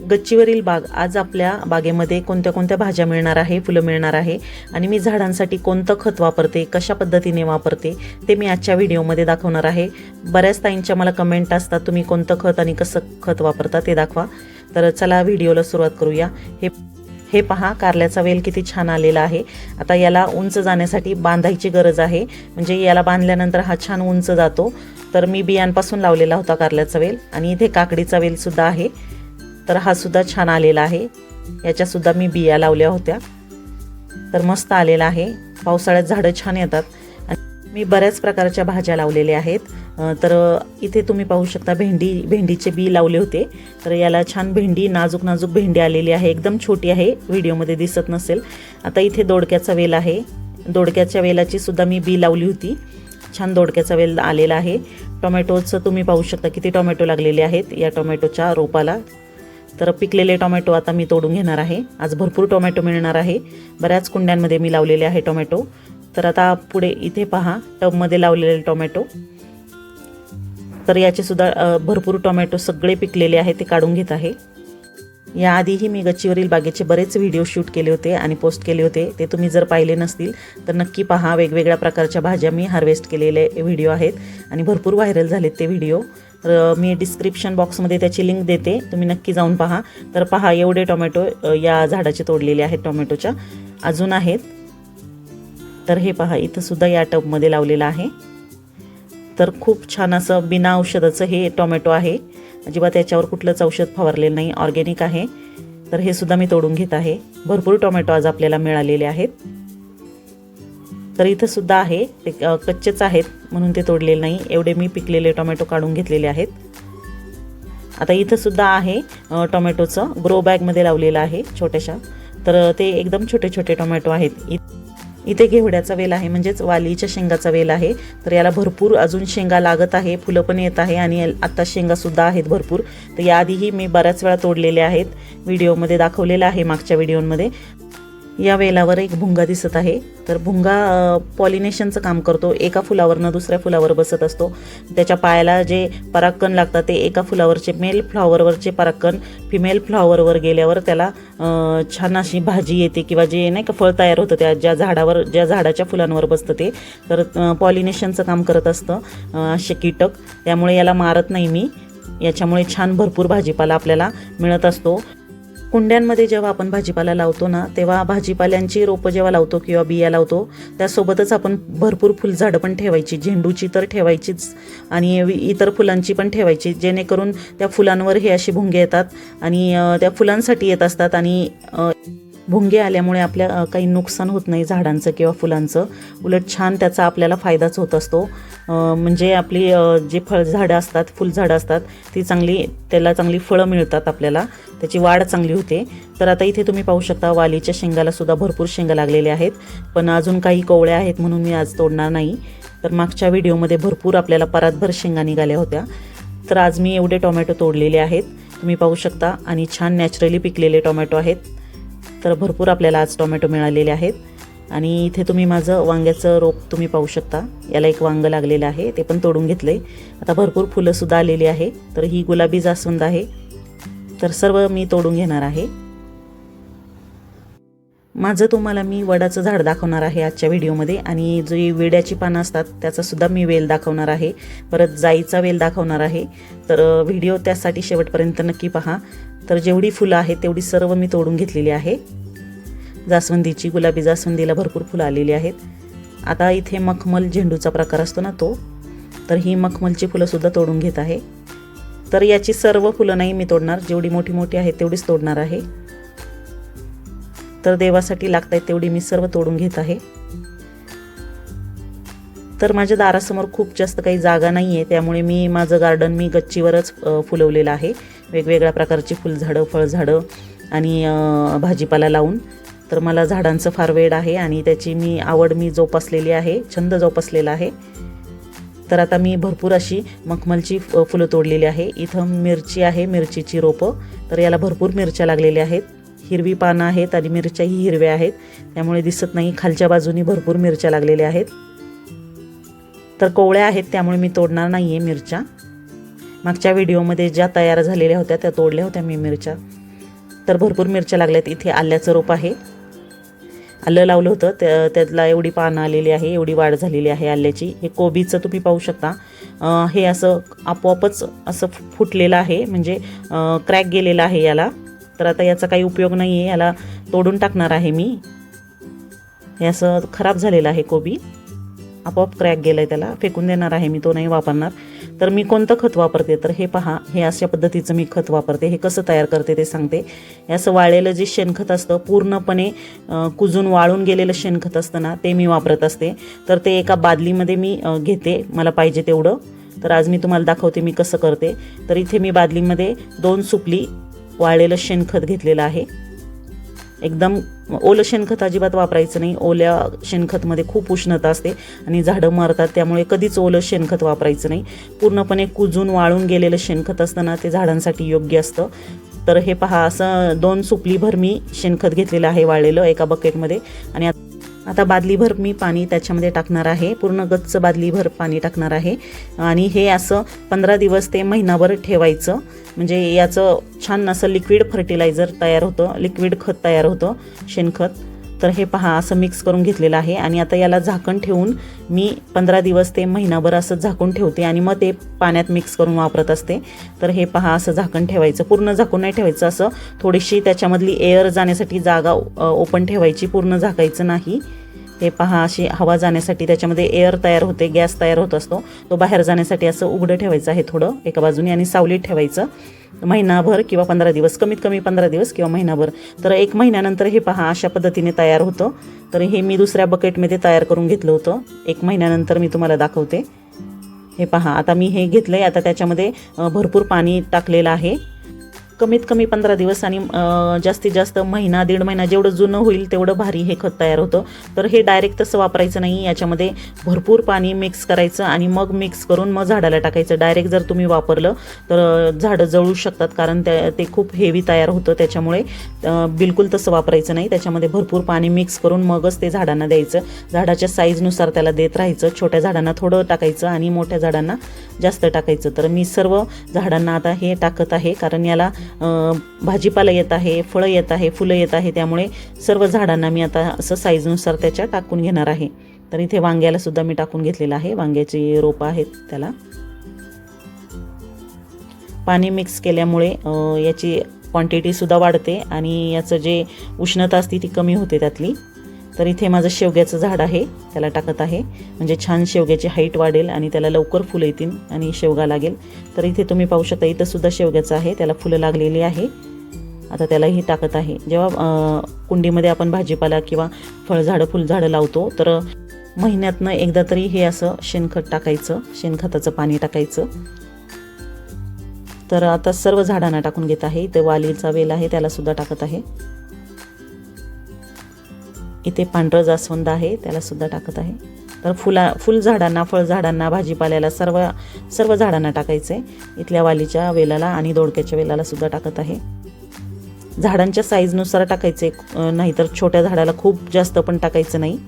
गच्चीवरील बाग आज आपल्या बागेमध्ये कोणत्या कोणत्या भाज्या मिळणार आहे फुलं मिळणार आहे आणि मी झाडांसाठी कोणतं खत वापरते कशा पद्धतीने वापरते ते मी आजच्या व्हिडिओमध्ये दाखवणार आहे. बऱ्याच ताईंच्या मला कमेंट असतात तुम्ही कोणतं खत आणि कसं खत वापरता ते दाखवा. तर चला व्हिडिओला सुरुवात करूया. हे हे पहा कारल्याचा वेल किती छान आलेला आहे. आता याला उंच जाण्यासाठी बांधायची गरज आहे. म्हणजे याला बांधल्यानंतर हा छान उंच जातो. तर मी बियांपासून लावलेला होता कारल्याचा वेल आणि इथे काकडीचा वेलसुद्धा आहे. तर हा सुद्धा छान आलेला आहे. याच्यासुद्धा मी बिया लावल्या होत्या. तर मस्त आलेला आहे. पावसाळ्यात झाडं छान येतात. मी बऱ्याच प्रकारच्या भाज्या लावलेल्या आहेत. तर इथे तुम्ही पाहू शकता भेंडी भेंडीचे बी लावले होते. तर याला छान भेंडी नाजूक नाजूक भेंडी आलेली आहे. एकदम छोटी आहे. व्हिडिओमध्ये दिसत नसेल. आता इथे दोडक्याचा वेल आहे. दोडक्याच्या वेलाची सुद्धा मी बी लावली होती. छान दोडक्याचा वेल आलेला आहे. टोमॅटोचं तुम्ही पाहू शकता किती टोमॅटो लागलेले आहेत. या टोमॅटोच्या रोपाला तर पिकलेले टोमॅटो आता मी तोडून घेणार आहे. आज भरपूर टोमॅटो मिळणार आहे. बऱ्याच कुंड्यांमध्ये मी लावलेले आहे टोमॅटो. तर आता पुढे इथे पहा टबमध्ये लावलेले टोमॅटो. तर याचे सुद्धा भरपूर टोमॅटो सगळे पिकलेले आहे ते काढून घेत आहे. याआधीही मी गच्चीवरील बागेचे बरेच व्हिडिओ शूट केले होते आणि पोस्ट केले होते. ते तुम्ही जर पाहिले नसतील तर नक्की पहा. वेगवेगळ्या प्रकारच्या भाज्या मी हार्वेस्ट केलेले व्हिडिओ आहेत आणि भरपूर व्हायरल झालेत ते व्हिडिओ. तर मी डिस्क्रिप्शन बॉक्समध्ये त्याची लिंक देते. तुम्ही नक्की जाऊन पहा. तर पहा एवढे टोमॅटो या झाडाचे तोडलेले आहेत टोमॅटोच्या. अजून आहेत. तर हे पहा इथंसुद्धा या टबमध्ये लावलेलं आहे. तर खूप छान असं बिना औषधाचं हे टोमॅटो आहे. अजिबात त्याच्यावर कुठलंच औषध फवारलेलं नाही. ऑर्गॅनिक आहे. तर हे सुद्धा मी तोडून घेत आहे. भरपूर टोमॅटो आज आपल्याला मिळालेले आहेत. तर इथं सुद्धा आहे. ते कच्चेच आहेत म्हणून ते तोडलेले नाही. एवढे मी पिकलेले टोमॅटो काढून घेतलेले आहेत. आता इथं सुद्धा आहे टोमॅटोचं. ग्रो बॅगमध्ये लावलेलं आहे छोट्याशा. तर ते एकदम छोटे छोटे टोमॅटो आहेत. इ इथे घेवड्याचा वेल आहे म्हणजेच वालीच्या शेंगाचा वेल आहे. तर याला भरपूर अजून शेंगा लागत आहे फुलं पण येत आहे आणि आता शेंगासुद्धा आहेत भरपूर. तर याआधीही मी बऱ्याच वेळा तोडलेले आहेत व्हिडिओमध्ये दाखवलेलं आहे मागच्या व्हिडिओमध्ये. या वेलावर एक भुंगा दिसत आहे. तर भुंगा पॉलिनेशनचं काम करतो. एका फुलावरनं दुसऱ्या फुलावर बसत असतो. त्याच्या पायाला जे परागकण लागतात ते एका फुलावरचे मेल फ्लॉवरवरचे परागकण फिमेल फ्लॉवरवर गेल्यावर त्याला अ, छान अशी भाजी येते किंवा जे नाही का फळ तयार होतं त्या ज्या झाडावर ज्या झाडाच्या फुलांवर बसतं ते. तर पॉलिनेशनचं काम करत असतं असे कीटक. त्यामुळे याला मारत नाही मी. याच्यामुळे छान भरपूर भाजीपाला आपल्याला मिळत असतो. कुंड्यांमध्ये जेव्हा आपण भाजीपाला लावतो ना तेव्हा भाजीपाल्यांची रोपं जेव्हा लावतो किंवा बिया लावतो त्यासोबतच आपण भरपूर फुलझाडं पण ठेवायची झेंडूची तर ठेवायचीच आणि इतर फुलांची पण ठेवायची जेणेकरून त्या फुलांवर हे असे भुंगे येतात आणि त्या फुलांसाठी येत असतात आणि भुंगे आल्यामुळे आपल्या काही नुकसान होत नाही झाडांचं किंवा फुलांचं. उलट छान त्याचा आपल्याला फायदाच होत असतो. म्हणजे आपली जी जे फळझाडं असतात फुलझाडं असतात ती चांगली त्याला चांगली फळं मिळतात आपल्याला. त्याची वाढ चांगली होते. तर आता इथे तुम्ही पाहू शकता वालीच्या शेंगाला सुद्धा भरपूर शेंगा लागलेल्या आहेत. पण अजून काही कोवळ्या आहेत म्हणून मी आज तोडणार नाही. तर मागच्या व्हिडिओमध्ये भरपूर आपल्याला परातभर शेंगा निघाल्या होत्या. तर आज मी एवढे टोमॅटो तोडलेले आहेत. तुम्ही पाहू शकता आणि छान नॅचरली पिकलेले टोमॅटो आहेत. तर भरपूर आपल्याला आज टोमॅटो मिळालेले आहेत. आणि इथे तुम्ही माझं वांग्याचं रोप तुम्ही पाहू शकता. याला एक वांगं लागलेलं आहे ते पण तोडून घेतलं आहे आता भरपूर फुलंसुद्धा आलेली आहे. तर ही गुलाबी जास्वंद आहे. तर सर्व मी तोडून घेणार आहे. माझं तुम्हाला मी वडाचं झाड दाखवणार आहे आजच्या व्हिडिओमध्ये. आणि जी वेड्याची पानं असतात त्याचासुद्धा मी वेल दाखवणार आहे. परत जाईचा वेल दाखवणार आहे. तर व्हिडिओ त्यासाठी शेवटपर्यंत नक्की पहा. तर जेवढी फुलं आहेत तेवढी सर्व मी तोडून घेतलेली आहे. जास्वंदीची गुलाबी जास्वंदीला भरपूर फुलं आलेली आहेत. आता इथे मखमल झेंडूचा प्रकार असतो ना तो तर ही मखमलची फुलंसुद्धा तोडून घेत आहे. तर याची सर्व फुलं नाही मी तोडणार जेवढी मोठी मोठी आहेत तेवढीच तोडणार आहे. तर देवासाठी लागत आहेत तेवढी मी सर्व तोडून घेत आहे. तर माझ्या दारासमोर खूप जास्त काही जागा नाही आहे त्यामुळे मी माझं गार्डन मी गच्चीवरच फुलवलेलं आहे. वेगवेगळ्या प्रकारची फुलझाडं फळझाडं आणि भाजीपाला लावून. तर मला झाडांचं फार वेड आहे आणि त्याची मी आवड मी जोपासलेली आहे छंद जोपासलेला आहे. तर आता मी भरपूर अशी मखमलची फुलं तोडलेली आहे. इथं मिरची आहे मिरचीची रोपं. तर याला भरपूर मिरच्या लागलेल्या आहेत. हिरवी पानं आहेत आणि मिरच्याही हिरव्या आहेत. त्यामुळे दिसत नाही खालच्या बाजूनी भरपूर मिरच्या लागलेल्या आहेत. तर कोवळ्या आहेत त्यामुळे मी तोडणार नाही आहे मिरच्या. मागच्या व्हिडिओमध्ये ज्या तयार झालेल्या होत्या त्या तोडल्या होत्या मी मिरच्या. तर भरपूर मिरच्या लागल्यात. इथे आल्याचं रोप आहे. आलं लावलं होतं. त्या त्यातला एवढी पानं आलेली आहे एवढी वाढ झालेली आहे आल्याची. हे कोबीचं तुम्ही पाहू शकता. हे असं आपोआपच असं फुटलेलं आहे. म्हणजे क्रॅक गेलेलं आहे याला. तर आता याचा काही उपयोग नाही आहे याला तोडून टाकणार आहे मी. हे असं खराब झालेलं आहे कोबी. आपोआप क्रॅक गेलं आहे त्याला फेकून देणार आहे मी तो नाही वापरणार. तर मी कोणतं खत वापरते? तर हे पहा हे अशा पद्धतीचं मी खत वापरते. हे कसं तयार करते ते सांगते. हे असं वाळलेलं जे शेणखत असतं पूर्णपणे कुजून वाळून गेलेलं शेणखत असतं ना ते मी वापरत असते. तर ते एका बादलीमध्ये मी घेते मला पाहिजे तेवढं. तर आज मी तुम्हाला दाखवते मी कसं करते. तर इथे मी बादलीमध्ये दोन सुपली वाळलेलं शेणखत घेतलेलं आहे. एकदम ओलं शेणखत अजिबात वापरायचं नाही. ओल्या शेणखतमध्ये खूप उष्णता असते आणि झाडं मरतात त्यामुळे कधीच ओलं शेणखत वापरायचं नाही. पूर्णपणे कुजून वाळून गेलेलं शेणखत असतं ना ते झाडांसाठी योग्य असतं. तर हे पहा असं दोन सुपलीभर मी शेणखत घेतलेलं आहे वाळलेलं एका बकेटमध्ये आणि आता बादलीभर मी पाणी त्याच्यामध्ये टाकणार आहे. पूर्ण गच्च बादलीभर पाणी टाकणार आहे. आणि हे असं पंधरा दिवस ते महिनाभर ठेवायचं. म्हणजे याचं छान असं लिक्विड फर्टिलायझर तयार होतं. लिक्विड खत तयार होतं. शेणखत. तर हे पहा असं मिक्स करून घेतलेलं आहे. आणि आता याला झाकण ठेवून मी पंधरा दिवस ते महिनाभर असं झाकून ठेवते आणि मग ते पाण्यात मिक्स करून वापरत असते. तर हे पहा असं झाकण ठेवायचं. पूर्ण झाकून नाही ठेवायचं असं थोडीशी त्याच्यामधली एअर जाण्यासाठी जागा ओपन ठेवायची. पूर्ण झाकायचं नाही. हे पहा अशी हवा जाण्यासाठी त्याच्यामध्ये एअर तयार होते गॅस तयार होत असतो. तो बाहेर जाण्यासाठी असं उघडं ठेवायचं आहे थोडं एका बाजूने आणि सावलीत ठेवायचं. महिनाभर किंवा पंधरा दिवस कमीत कमी पंधरा दिवस किंवा महिनाभर. तर एक महिन्यानंतर हे पहा अशा पद्धतीने तयार होतं. तर हे मी दुसऱ्या बकेटमध्ये तयार करून घेतलं होतं. एक महिन्यानंतर मी तुम्हाला दाखवते. हे पहा आता मी हे घेतलं आहे आता त्याच्यामध्ये भरपूर पाणी टाकलेलं आहे. कमीत कमी पंधरा दिवस आणि जास्तीत जास्त महिना दीड महिना जेवढं जुनं होईल तेवढं भारी हे खत तयार होतं. तर हे डायरेक्ट तसं वापरायचं नाही. याच्यामध्ये भरपूर पाणी मिक्स करायचं आणि मग मिक्स करून मग झाडाला टाकायचं. डायरेक्ट जर तुम्ही वापरलं तर झाडं जळू शकतात कारण त्या ते खूप हेवी तयार होतं त्याच्यामुळे बिलकुल तसं वापरायचं नाही. त्याच्यामध्ये भरपूर पाणी मिक्स करून मगच ते झाडांना द्यायचं. झाडाच्या साईजनुसार त्याला देत राहायचं. छोट्या झाडांना थोडं टाकायचं आणि मोठ्या झाडांना जास्त टाकायचं. तर मी सर्व झाडांना आता हे टाकत आहे कारण याला भाजीपाला येत आहे फळं येत आहे फुलं येत आहे त्यामुळे सर्व झाडांना मी आता असं साईजनुसार त्याच्या टाकून घेणार आहे. तर इथे वांग्याला सुद्धा मी टाकून घेतलेलं आहे. वांग्याची रोपं आहेत त्याला. पाणी मिक्स केल्यामुळे याची क्वांटिटीसुद्धा वाढते आणि याचं जे उष्णता असते ती कमी होते त्यातली. तर इथे माझं शेवग्याचं झाड आहे त्याला टाकत आहे. म्हणजे छान शेवग्याची हाईट वाढेल आणि त्याला लवकर फुलं येतील आणि शेवगा लागेल. तर इथे तुम्ही पाहू शकता इथं सुद्धा शेवग्याचं आहे त्याला फुलं लागलेली आहे. आता त्यालाही टाकत आहे. जेव्हा कुंडीमध्ये आपण भाजीपाला किंवा फळझाडं फुलझाडं लावतो तर महिन्यातनं एकदा तरी हे असं शेणखत टाकायचं शेणखताचं पाणी टाकायचं. तर आता सर्व झाडांना टाकून घेत आहे. इथे वालीचा वेल आहे त्यालासुद्धा टाकत आहे. इथे पांढरं जास्वंद आहे त्याला सुद्धा टाकत आहे. तर फुला फुलझाडांना फळझाडांना भाजीपाल्याला सर्व सर्व झाडांना टाकायचं आहे इथल्या वालीच्या वेलाला आणि दोडक्याच्या वेलाला सुद्धा टाकत आहे. झाडांच्या साईजनुसार टाकायचे नाहीतर छोट्या झाडाला खूप जास्त पण टाकायचं नाही.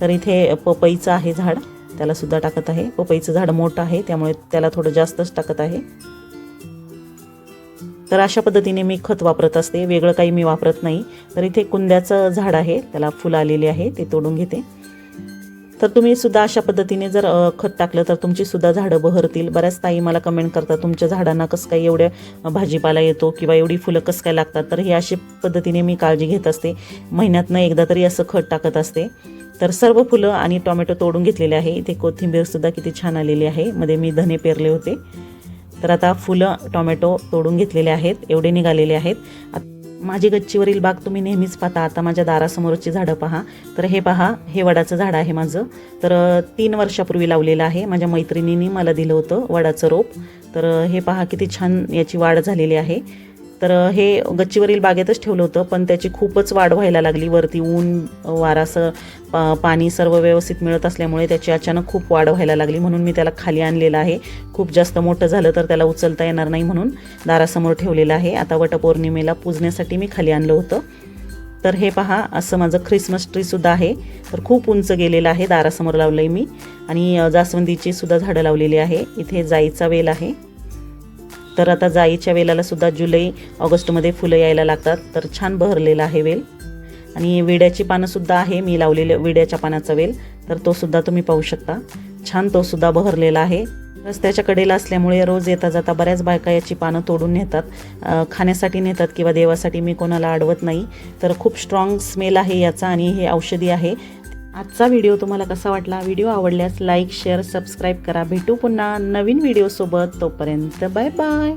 तर इथे पपईचं आहे झाड त्याला सुद्धा टाकत आहे. पपईचं झाड मोठं आहे त्यामुळे त्याला थोडं जास्तच टाकत आहे. तर अशा पद्धतीने मी खत वापरत असते. वेगळं काही मी वापरत नाही. तर इथे कुंद्याचं झाड आहे. त्याला फुलं आलेली आहे. ते तोडून घेते. तर तुम्ही सुद्धा अशा पद्धतीने जर खत टाकलं तर तुमची सुद्धा झाडं बहरतील. बऱ्याच ताई मला कमेंट करतात तुमच्या झाडांना कसं काय एवढ्या भाजीपाला येतो किंवा एवढी फुलं कसं काय लागतात? तर हे अशी पद्धतीने मी काळजी घेत असते. महिन्यातनं एकदा तरी असं खत टाकत असते. तर सर्व फुलं आणि टोमॅटो तोडून घेतलेले आहे. इथे कोथिंबीरसुद्धा किती छान आलेली आहे. मध्ये मी धने पेरले होते. तर आता फुलं टोमॅटो तोडून घेतलेले आहेत एवढे निघालेले आहेत. माझी गच्चीवरील बाग तुम्ही नेहमीच पाहता. आता माझ्या दारासमोरची झाडं पहा. तर हे पहा हे वडाचं झाड आहे माझं. तर तीन वर्षापूर्वी लावलेलं आहे. माझ्या मैत्रिणींनी मला दिलं होतं वडाचं रोप. तर हे पहा किती छान याची वाढ झालेली आहे. तर हे गच्चीवरील बागेतच ठेवलं होतं पण त्याची खूपच वाढ व्हायला लागली. वरती ऊन वारासं पा पाणी सर्व व्यवस्थित मिळत असल्यामुळे त्याची अचानक खूप वाढ व्हायला लागली म्हणून मी त्याला खाली आणलेलं आहे. खूप जास्त मोठं झालं तर त्याला उचलता येणार नाही म्हणून दारासमोर ठेवलेलं आहे. आता वटपौर्णिमेला पूजण्यासाठी मी खाली आणलं होतं. तर हे पहा असं माझं ख्रिसमस ट्रीसुद्धा आहे. तर खूप उंच गेलेलं आहे दारासमोर लावलं आहे मी. आणि जास्वंदीची सुद्धा झाडं लावलेली आहे. इथे जाईचा वेल आहे. तर आता जाईच्या वेलाला सुद्धा जुलै ऑगस्टमध्ये फुलं यायला लागतात. तर छान बहरलेला आहे वेल. आणि विड्याची पानंसुद्धा आहे. मी लावलेलं विड्याच्या पानाचा वेल. तर तोसुद्धा तुम्ही पाहू शकता. छान तोसुद्धा बहरलेला आहे. रस्त्याच्या कडेला असल्यामुळे रोज येता जाता बऱ्याच बायका याची पानं तोडून नेतात. खाण्यासाठी नेतात किंवा देवासाठी मी कोणाला अडवत नाही. तर खूप स्ट्रॉंग स्मेल आहे याचा आणि हे औषधी आहे. आजचा व्हिडिओ तुम्हाला कसा वाटला? व्हिडिओ आवडल्यास लाईक शेअर सबस्क्राईब करा. भेटू पुन्हा नवीन व्हिडिओसोबत तोपर्यंत बाय बाय